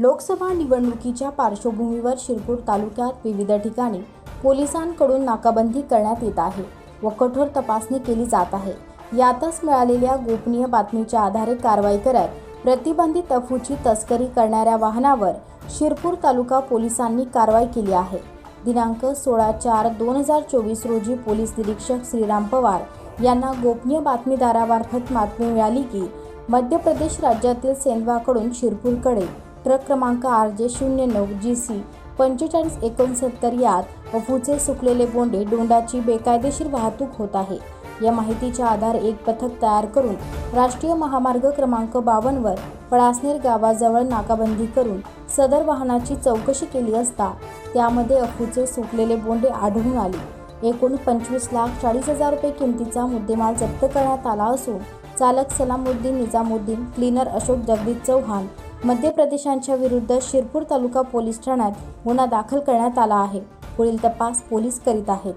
लोकसभा निवडणुकीच्या पार्श्वभूमीवर शिरपूर तालुक्यात विविध ठिकाणी पोलिसांकडून नाकाबंदी करण्यात येत आहे व कठोर तपासणी केली जात आहे. यातच मिळालेल्या गोपनीय बातमीच्या आधारे कारवाई करत प्रतिबंधित अफूची तस्करी करणाऱ्या वाहनावर शिरपूर तालुका पोलिसांनी कारवाई केली आहे. दिनांक सोळा चार दोन हजार चोवीस रोजी पोलीस निरीक्षक श्रीराम पवार यांना गोपनीय बातमीदारामार्फत बातमी मिळाली की मध्य प्रदेश राज्यातील सेंधवाकडून शिरपूरकडे ट्रक क्रमांक आर जे शून्य नऊ जी सी पंचेचाळीस एकोणसत्तर यात अफूचे सुकलेले बोंडे डोंडाची बेकायदेशीर वाहतूक होत आहे. या माहितीच्या आधार एक पथक तयार करून राष्ट्रीय महामार्ग क्रमांक बावन्नवर पळासनेर गावाजवळ नाकाबंदी करून सदर वाहनाची चौकशी केली असता त्यामध्ये अफूचे सुकलेले बोंडे आढळून आले. एकूण पंचवीस लाख चाळीस हजार रुपये किमतीचा मुद्देमाल जप्त करण्यात आला असून चालक सलामुद्दीन निजामुद्दीन क्लीनर अशोक जगदीश चौहान मध्य प्रदेशांच्या विरुद्ध शिरपूर तालुका पोलीस ठाण्यात गुन्हा दाखल करण्यात आला आहे. पुढील तपास पोलीस करीत आहेत.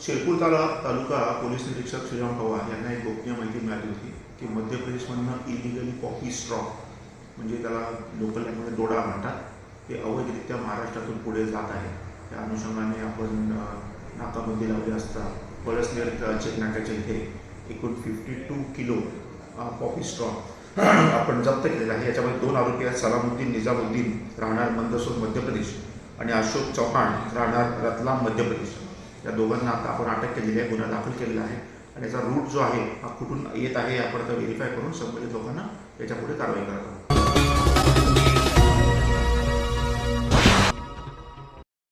शिरपूर ताला तालुका पोलीस निरीक्षक श्रीराम पवार यांना एक गोपनीय माहिती मिळाली होती की मध्य प्रदेशमधनं इलिगली कॉफी स्ट्रॉ म्हणजे त्याला लोकल लँग्वेज डोडा म्हणतात ते अवैधरित्या महाराष्ट्रातून पुढे जात आहे. त्या अनुषंगाने आपण अ, नाकाबंदी लावली असता परसनेर चेकनाक्याच्या इथे एकूण fifty two kilo coffee straw आपण जप्त केलेला आहे. याच्यामध्ये दोन आरोपी आहेत. सलामुद्दीन निजामुद्दीन राहणार मंदसूर मध्य प्रदेश आणि अशोक चव्हाण राहणार रतलाम मध्य प्रदेश. या दोघांना आता आपण अटक केलेली आहे. गुन्हा दाखल केलेला आहे. आणि याचा रूट जो आहे हा कुठून येत आहे आपण आता व्हेरीफाय करून संबंधित लोकांना याच्यापुढे कारवाई करत आहोत.